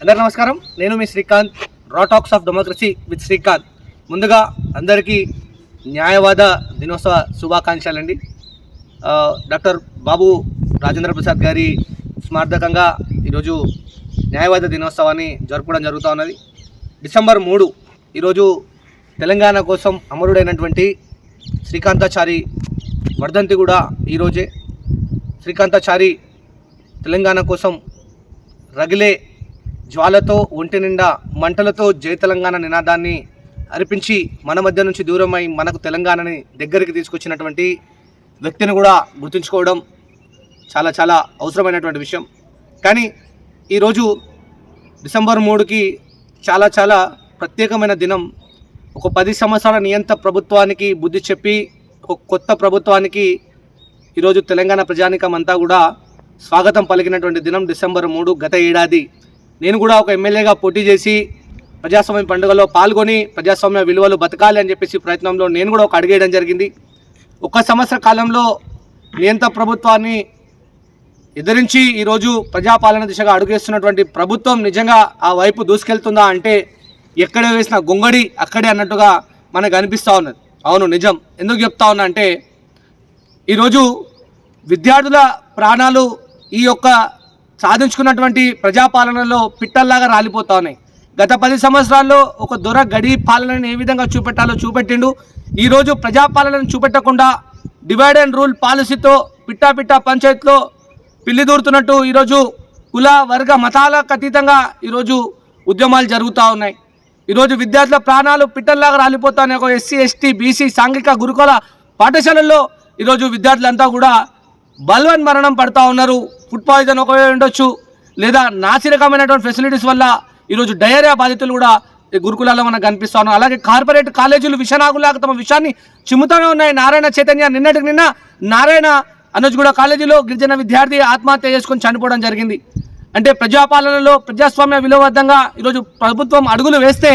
అందరు నమస్కారం. నేను మీ Srikanth raw talks of democracy with Srikanth ముందుగా అందరికీ న్యాయవాద దినోత్సవ శుభాకాంక్షలండి. డాక్టర్ బాబు రాజేంద్ర ప్రసాద్ గారి స్మార్థకంగా ఈరోజు న్యాయవాద దినోత్సవాన్ని జరుపుకోవడం జరుగుతూ ఉన్నది. డిసెంబర్ మూడు ఈరోజు తెలంగాణ కోసం అమరుడైనటువంటి శ్రీకాంతాచారి వర్ధంతి కూడా ఈరోజే. శ్రీకాంతాచారి తెలంగాణ కోసం రగిలే జ్వాలతో ఒంటి నిండా మంటలతో జై తెలంగాణ నినాదాన్ని అర్పించి మన మధ్య నుంచి దూరమై మనకు తెలంగాణని దగ్గరికి తీసుకొచ్చినటువంటి వ్యక్తిని కూడా గుర్తుంచుకోవడం చాలా చాలా అవసరమైనటువంటి విషయం. కానీ ఈరోజు డిసెంబర్ మూడుకి చాలా చాలా ప్రత్యేకమైన దినం. ఒక పది సంవత్సరాల నియంత ప్రభుత్వానికి బుద్ధి చెప్పి ఒక కొత్త ప్రభుత్వానికి ఈరోజు తెలంగాణ ప్రజానికం అంతా కూడా స్వాగతం పలికినటువంటి దినం డిసెంబర్ మూడు గత ఏడాది. నేను కూడా ఒక ఎమ్మెల్యేగా పోటీ చేసి ప్రజాస్వామ్య పండుగలో పాల్గొని ప్రజాస్వామ్య విలువలు బతకాలి అని చెప్పేసి ప్రయత్నంలో నేను కూడా ఒక అడిగేయడం జరిగింది. ఒక సంవత్సర కాలంలో నియంత ప్రభుత్వాన్ని ఎదిరించి ఈరోజు ప్రజాపాలన దిశగా అడుగేస్తున్నటువంటి ప్రభుత్వం నిజంగా ఆ వైపు దూసుకెళ్తుందా అంటే ఎక్కడ వేసిన గొంగడి అక్కడే అన్నట్టుగా మనకు అనిపిస్తూ ఉన్నది. అవును నిజం. ఎందుకు చెప్తా ఉన్నా అంటే ఈరోజు విద్యార్థుల ప్రాణాలు ఈ యొక్క సాధించుకున్నటువంటి ప్రజాపాలనలో పిట్టల్లాగా రాలిపోతా ఉన్నాయి. గత పది సంవత్సరాల్లో ఒక దొర గడి పాలనని ఏ విధంగా చూపెట్టాలో చూపెట్టిండు. ఈరోజు ప్రజాపాలనను చూపెట్టకుండా డివైడ్ అండ్ రూల్ పాలసీతో పిట్టా పిట్టా పంచాయత్లో పిల్లి దూరుతున్నట్టు ఈరోజు కుల వర్గ మతాలకు అతీతంగా ఈరోజు ఉద్యమాలు జరుగుతూ ఉన్నాయి. ఈరోజు విద్యార్థుల ప్రాణాలు పిట్టల్లాగా రాలిపోతాయి ఒక ఎస్సీ ఎస్టీ బీసీ సాంఘిక గురుకుల పాఠశాలల్లో ఈరోజు విద్యార్థులంతా కూడా బల్వన్ మరణం పడతా ఉన్నారు. ఫుడ్ పాయిజన్ ఒక ఉండొచ్చు. లేదా నాసిరకమైనటువంటి ఫెసిలిటీస్ వల్ల ఈరోజు డయేరియా బాధితులు కూడా ఈ గురుకులాల్లో మనకు కనిపిస్తా ఉన్నాం అలాగే కార్పొరేట్ కాలేజీలు విషనాగులాగా తమ విషయాన్ని చిమ్ముతూనే ఉన్నాయి. నారాయణ చైతన్య నిన్నటికి నిన్న నారాయణ అనుజ్గూడ కాలేజీలో గిరిజన విద్యార్థి ఆత్మహత్య చేసుకొని చనిపోవడం జరిగింది. అంటే ప్రజాపాలనలో ప్రజాస్వామ్య విలువబద్ధంగా ఈరోజు ప్రభుత్వం అడుగులు వేస్తే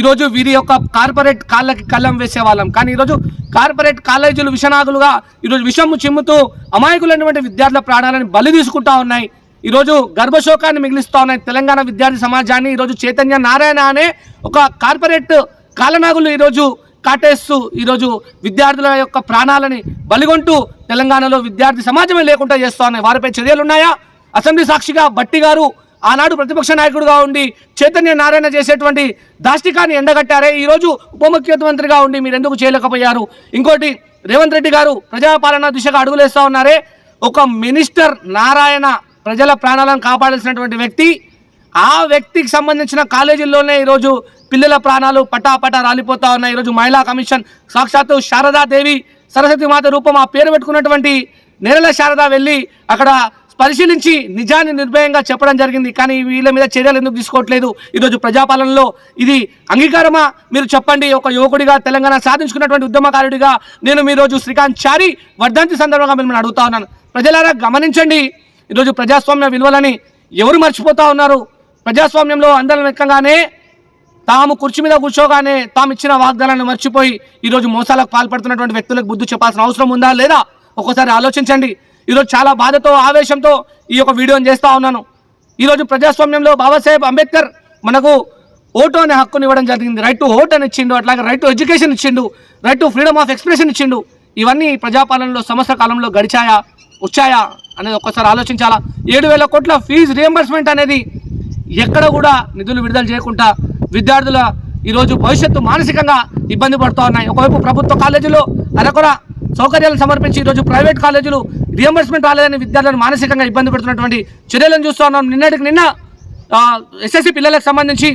ఈరోజు వీరి యొక్క కార్పొరేట్ కాళ్ళకి కళ్ళం వేసేవాళ్ళం. కానీ ఈరోజు కార్పొరేట్ కాలేజీలు విషనాగులుగా ఈరోజు విషము చిమ్ముతూ అమాయకులైనటువంటి విద్యార్థుల ప్రాణాలను బలి తీసుకుంటా ఉన్నాయి. ఈరోజు గర్భశోకాన్ని మిగిలిస్తూ ఉన్నాయి తెలంగాణ విద్యార్థి సమాజాన్ని. ఈరోజు చైతన్య నారాయణ అనే ఒక కార్పొరేట్ కాలనాగులు ఈరోజు కాటేస్తూ ఈరోజు విద్యార్థుల యొక్క ప్రాణాలని బలిగొంటూ తెలంగాణలో విద్యార్థి సమాజమే లేకుండా చేస్తూ ఉన్నాయి. వారిపై చర్యలు ఉన్నాయా అసెంబ్లీ సాక్షిగా బట్టి గారు ఆనాడు ప్రతిపక్ష నాయకుడుగా ఉండి చైతన్య నారాయణ చేసేటువంటి దాష్టికాన్ని ఎండగట్టారే. ఈరోజు ఉప ముఖ్యమంత్రిగా ఉండి మీరు ఎందుకు చేయలేకపోయారు? ఇంకోటి రేవంత్ రెడ్డి గారు ప్రజాపాలన దిశగా అడుగులేస్తా ఉన్నారే. ఒక మినిస్టర్ నారాయణ ప్రజల ప్రాణాలను కాపాడాల్సినటువంటి వ్యక్తి ఆ వ్యక్తికి సంబంధించిన కాలేజీల్లోనే ఈరోజు పిల్లల ప్రాణాలు పటాపటా రాలిపోతా ఉన్నాయి. ఈరోజు మహిళా కమిషన్ సాక్షాత్తు శారదాదేవి సరస్వతి మాత రూపం ఆ పేరు పెట్టుకున్నటువంటి నేరల శారద వెళ్ళి అక్కడ పరిశీలించి నిజాన్ని నిర్భయంగా చెప్పడం జరిగింది. కానీ వీళ్ళ మీద చర్యలు ఎందుకు తీసుకోవట్లేదు? ఈరోజు ప్రజాపాలనలో ఇది అంగీకారమా? మీరు చెప్పండి. ఒక యువకుడిగా తెలంగాణ సాధించుకున్నటువంటి ఉద్యమకారుడిగా నేను మీ రోజు శ్రీకాంత్ చారి వర్ధంతి సందర్భంగా మిమ్మల్ని అడుగుతా ఉన్నాను. ప్రజలారా గమనించండి. ఈరోజు ప్రజాస్వామ్య విలువలని ఎవరు మర్చిపోతా ఉన్నారు? ప్రజాస్వామ్యంలో అందరం ఎక్కగానే తాము కుర్చీ మీద కూర్చోగానే తాము ఇచ్చిన వాగ్దానాన్ని మర్చిపోయి ఈరోజు మోసాలకు పాల్పడుతున్నటువంటి వ్యక్తులకు బుద్ధి చెప్పాల్సిన అవసరం ఉందా లేదా? ఒక్కసారి ఆలోచించండి. ఈరోజు చాలా బాధతో ఆవేశంతో ఈ యొక్క వీడియోని చేస్తూ ఉన్నాను. ఈరోజు ప్రజాస్వామ్యంలో బాబాసాహెబ్ అంబేద్కర్ మనకు ఓటు అనే హక్కుని ఇవ్వడం జరిగింది. రైట్ టు ఓట్ అని ఇచ్చిండు అట్లాగే రైట్ టు ఎడ్యుకేషన్ ఇచ్చిండు right to freedom of expression ఇచ్చిండు. ఇవన్నీ ప్రజాపాలనలో సంవత్సర కాలంలో గడిచాయా వచ్చాయా అనేది ఒక్కసారి ఆలోచించాలా? ఏడు వేల కోట్ల ఫీజు రియంబర్స్మెంట్ అనేది ఎక్కడ కూడా నిధులు విడుదల చేయకుండా విద్యార్థుల ఈరోజు భవిష్యత్తు మానసికంగా ఇబ్బంది పడుతూ ఉన్నాయి. ఒకవైపు ప్రభుత్వ కాలేజీలో అరకొర సౌకర్యాలు సమర్పించి ఈరోజు ప్రైవేట్ కాలేజీలు రియంబర్స్మెంట్ రాలేదని విద్యార్థులను మానసికంగా ఇబ్బంది పెడుతున్నటువంటి చర్యలను చూస్తూ ఉన్నాం. నిన్నటికి నిన్న ఎస్ఎస్సి పిల్లలకు సంబంధించి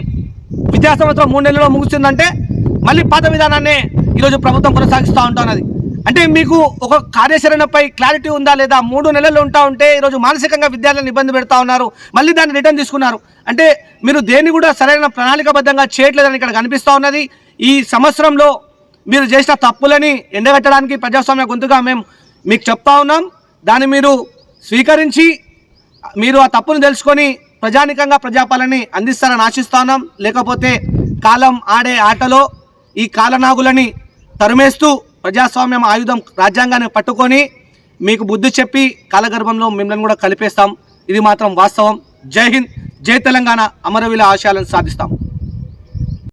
విద్యా సంవత్సరం మూడు నెలల్లో ముగుస్తుందంటే మళ్ళీ పాత విధానాన్ని ఈరోజు ప్రభుత్వం కొనసాగిస్తూ ఉంటున్నది. అంటే మీకు ఒక కార్యాచరణపై క్లారిటీ ఉందా లేదా? మూడు నెలలు ఉంటా ఉంటే ఈరోజు మానసికంగా విద్యార్థులను ఇబ్బంది పెడతా ఉన్నారు. మళ్ళీ దాన్ని రిటర్న్ తీసుకున్నారు. అంటే మీరు దేన్ని కూడా సరైన ప్రణాళికబద్ధంగా చేయట్లేదని ఇక్కడ కనిపిస్తూ ఉన్నది. ఈ సంవత్సరంలో మీరు చేసిన తప్పులని ఎండగట్టడానికి ప్రజాస్వామ్య గొంతుగా మేము మీకు చెప్తా ఉన్నాం. దాన్ని మీరు స్వీకరించి మీరు ఆ తప్పును తెలుసుకొని ప్రజానికంగా ప్రజాపాలని అందిస్తారని ఆశిస్తా ఉన్నాం. లేకపోతే కాలం ఆడే ఆటలో ఈ కాలనాగులని తరిమేస్తూ ప్రజాస్వామ్యం ఆయుధం రాజ్యాంగాన్ని పట్టుకొని మీకు బుద్ధి చెప్పి కాలగర్భంలో మిమ్మల్ని కూడా కలిపేస్తాం. ఇది మాత్రం వాస్తవం. జై హింద్ జై తెలంగాణ అమరవీల ఆశయాలను సాధిస్తాం.